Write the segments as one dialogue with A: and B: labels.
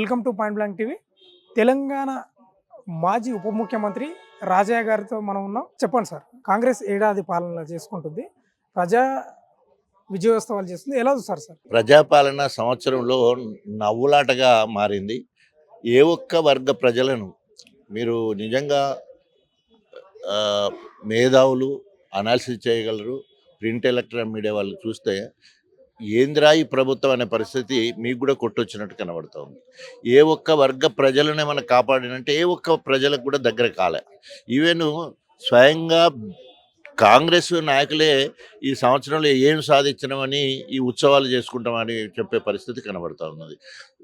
A: Welcome to point blank TV. Telangana మాజీ ఉప ముఖ్యమంత్రి రాజయ్య గారితో మనం ఉన్నాం. చెప్పండి సార్ కాంగ్రెస్ ఏడాది పాలన చేసుకుంటుంది ప్రజా విజయోత్సవాలు చేస్తుంది ఎలా చూస్తారు సార్?
B: ప్రజాపాలన సంవత్సరంలో నవ్వులాటగా మారింది. ఏ ఒక్క వర్గ ప్రజలను మీరు నిజంగా మేధావులు అనాలిసిస్ చేయగలరు? ప్రింట్ ఎలక్ట్రానిక్ మీడియా వాళ్ళు చూస్తే ఏంద్రా ఈ ప్రభుత్వం అనే పరిస్థితి మీకు కూడా కొట్టొచ్చినట్టు కనబడుతుంది. ఏ ఒక్క వర్గ ప్రజలనే మనం కాపాడినంటే ఏ ఒక్క ప్రజలకు కూడా దగ్గర కాలే. ఈవెన్ స్వయంగా కాంగ్రెస్ నాయకులే ఈ సంవత్సరంలో ఏం సాధించినామని ఈ ఉత్సవాలు చేసుకుంటామని చెప్పే పరిస్థితి కనబడుతూ ఉన్నది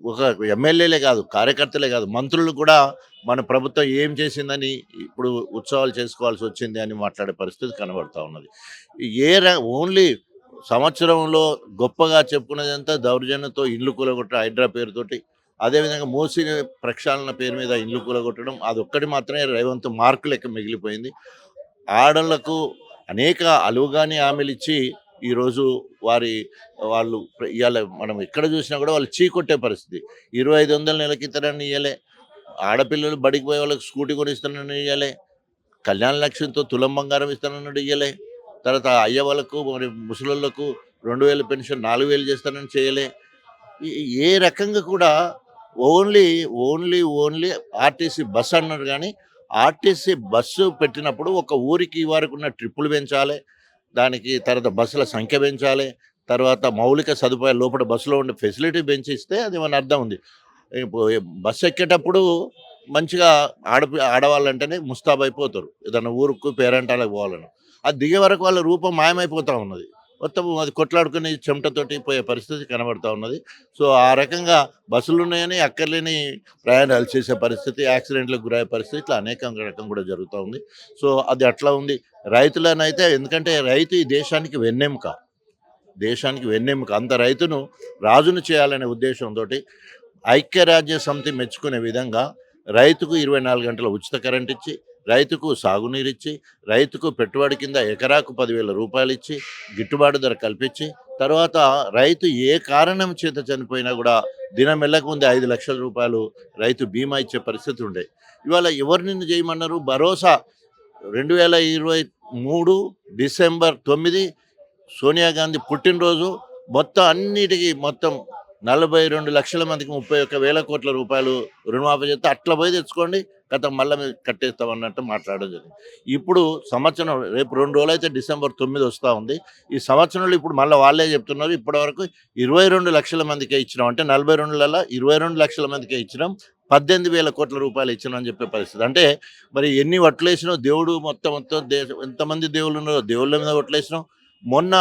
B: ఒక ఎమ్మెల్యేలే కాదు కార్యకర్తలే కాదు మంత్రులు కూడా మన ప్రభుత్వం ఏం చేసిందని ఇప్పుడు ఉత్సవాలు చేసుకోవాల్సి వచ్చింది అని మాట్లాడే పరిస్థితి కనబడుతూ ఉన్నది ఏ ఓన్లీ సంవత్సరంలో గొప్పగా చెప్పుకున్నదంతా దౌర్జన్యంతో ఇల్లు కూలగొట్టడం హైడ్రా పేరుతోటి. అదేవిధంగా మోసీ ప్రక్షాళన పేరు మీద ఇల్లు కూలగొట్టడం అదొక్కటి మాత్రమే రేవంత్ మార్కు లెక్క మిగిలిపోయింది. ఆడళ్ళకు అనేక అలువుగాని హామీలు ఇచ్చి ఈరోజు వారి వాళ్ళు ఇవాళ మనం ఎక్కడ చూసినా కూడా వాళ్ళు చీకొట్టే పరిస్థితి. ఇరవై ఐదు వందల నెలకి ఇస్తారని ఇవ్వలే ఆడపిల్లలు బడికి పోయే వాళ్ళకి స్కూటీ కొనిస్తానని ఇవ్వలే కళ్యాణ లక్ష్యంతో తులం బంగారం ఇస్తానన్నాడు ఇవ్వలే తర్వాత అయ్య వాళ్ళకు మరి ముసలోళ్ళకు రెండు వేల పెన్షన్ నాలుగు వేలు చేస్తానని చేయలే. ఏ రకంగా కూడా only only only RTC bus అన్నారు కానీ ఆర్టీసీ బస్సు పెట్టినప్పుడు ఒక ఊరికి వారికి ఉన్న ట్రిప్పులు పెంచాలి దానికి తర్వాత బస్సుల సంఖ్య పెంచాలి తర్వాత మౌలిక సదుపాయాలు లోపల బస్సులో ఉండే ఫెసిలిటీ పెంచిస్తే అది మన అర్థం ఉంది. ఇప్పుడు బస్సు ఎక్కేటప్పుడు మంచిగా ఆడ ఆడవాళ్ళంటేనే ముస్తాబ్ అయిపోతారు. ఏదైనా ఊరుకు పేరంటాలకు పోవాలని అది దిగే వరకు వాళ్ళ రూపం మాయమైపోతూ ఉన్నది. మొత్తం అది కొట్లాడుకుని చెమటతోటి పోయే పరిస్థితి కనబడుతూ ఉన్నది. సో ఆ రకంగా బస్సులు ఉన్నాయని అక్కర్లేని ప్రయాణాలు చేసే పరిస్థితి యాక్సిడెంట్లకు గురయ్యే పరిస్థితి ఇట్లా అనేక రకం కూడా జరుగుతూ ఉంది. సో అది అట్లా ఉంది. రైతులనైతే ఎందుకంటే రైతు ఈ దేశానికి వెన్నెముక. దేశానికి వెన్నెముక. అంత రైతును రాజును చేయాలనే ఉద్దేశంతో ఐక్యరాజ్య సమితి మెచ్చుకునే విధంగా రైతుకు ఇరవై నాలుగు గంటల ఉచిత కరెంట్ ఇచ్చి రైతుకు సాగునీరు ఇచ్చి రైతుకు పెట్టుబడి కింద ఎకరాకు పదివేల రూపాయలు ఇచ్చి గిట్టుబాటు ధర కల్పించి తర్వాత రైతు ఏ కారణం చేత చనిపోయినా కూడా దినం వెళ్ళకముందే ఐదు లక్షల రూపాయలు రైతు బీమా ఇచ్చే పరిస్థితి ఉండే. ఇవాళ ఎవరిని చేయమన్నారు భరోసా రెండు వేల ఇరవై మూడు డిసెంబర్ తొమ్మిది సోనియా గాంధీ పుట్టినరోజు. మొత్తం అన్నిటికీ మొత్తం నలభై రెండు లక్షల మందికి ముప్పై ఒక్క వేల కోట్ల రూపాయలు రుణమాఫీ చేస్తే అట్లా పోయి తెచ్చుకోండి గత మళ్ళీ కట్టేస్తాం అన్నట్టు మాట్లాడడం జరిగింది. ఇప్పుడు సంవత్సరం రేపు రెండు రోజులు అయితే డిసెంబర్ తొమ్మిది వస్తూ ఉంది. ఈ సంవత్సరంలో ఇప్పుడు మళ్ళీ వాళ్ళే చెప్తున్నారు ఇప్పటివరకు ఇరవై రెండు లక్షల మందికే ఇచ్చినాం. అంటే నలభై రెండులలో ఇరవై రెండు లక్షల మందికే ఇచ్చినాం పద్దెనిమిది వేల కోట్ల రూపాయలు ఇచ్చినాం అని చెప్పే పరిస్థితి. అంటే మరి ఎన్ని వట్లు దేవుడు మొత్తం మొత్తం దేశం ఎంతమంది దేవుళ్ళు ఉన్నారో దేవుళ్ళ మీద ఒట్లేసినాం మొన్న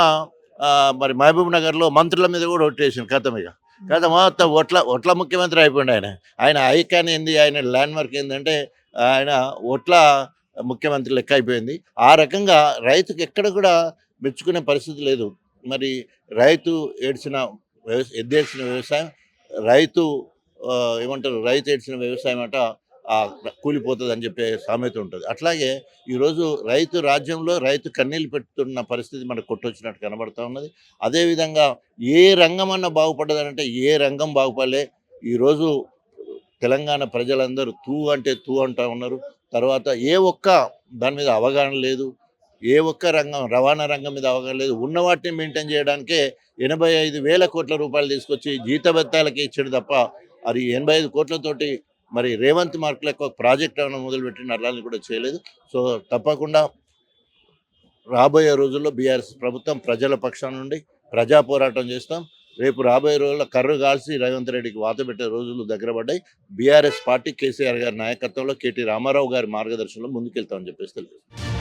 B: మరి మహబూబ్ నగర్లో మంత్రుల మీద కూడా ఒట్టేసాను కథం ఇక మొత్తం ఒట్ల ఒట్ల ముఖ్యమంత్రి అయిపోయింది ఆయన. ఆయన ఐకాన్ ఏంది ఆయన ల్యాండ్ మార్క్ ఏంటంటే ఆయన ఒట్ల ముఖ్యమంత్రి లెక్క అయిపోయింది. ఆ రకంగా రైతుకు ఎక్కడ కూడా మెచ్చుకునే పరిస్థితి లేదు. మరి రైతు ఏడ్చిన వ్యవ ఎద్దేడ్చిన వ్యవసాయం రైతు ఏమంటారు రైతు ఏడ్చిన వ్యవసాయం అంట కూలిపోతుంది అని చెప్పే సామెత ఉంటుంది. అట్లాగే ఈరోజు రైతు రాజ్యంలో రైతు కన్నీళ్ళు పెట్టుతున్న పరిస్థితి మనకు కొట్టొచ్చినట్టు కనబడుతూ ఉన్నది. అదేవిధంగా ఏ రంగం అన్న బాగుపడ్డదంటే ఏ రంగం బాగుపడలే. ఈరోజు తెలంగాణ ప్రజలందరూ తూ అంటే తూ అంటూ ఉన్నారు. తర్వాత ఏ ఒక్క దాని మీద అవగాహన లేదు. ఏ ఒక్క రంగం రవాణా రంగం మీద అవగాహన లేదు. ఉన్న వాటిని మెయింటైన్ చేయడానికే ఎనభై ఐదు వేల కోట్ల రూపాయలు తీసుకొచ్చి జీతభత్తాలకి ఇచ్చాడు తప్ప అది ఎనభై ఐదు కోట్లతోటి మరి రేవంత్ మార్కులు ఎక్కువ ప్రాజెక్ట్ ఏమైనా మొదలుపెట్టిన అలాని కూడా చేయలేదు. సో తప్పకుండా రాబోయే రోజుల్లో బీఆర్ఎస్ ప్రభుత్వం ప్రజల పక్షం నుండి ప్రజా పోరాటం చేస్తాం. రేపు రాబోయే రోజుల్లో కర్రు కాల్సి రేవంత్ రెడ్డికి వాత పెట్టే రోజులు దగ్గర పడ్డాయి. బీఆర్ఎస్ పార్టీ కేసీఆర్ గారి నాయకత్వంలో కేటీ రామారావు గారి మార్గదర్శనంలో ముందుకెళ్తామని చెప్పేసి తెలియదు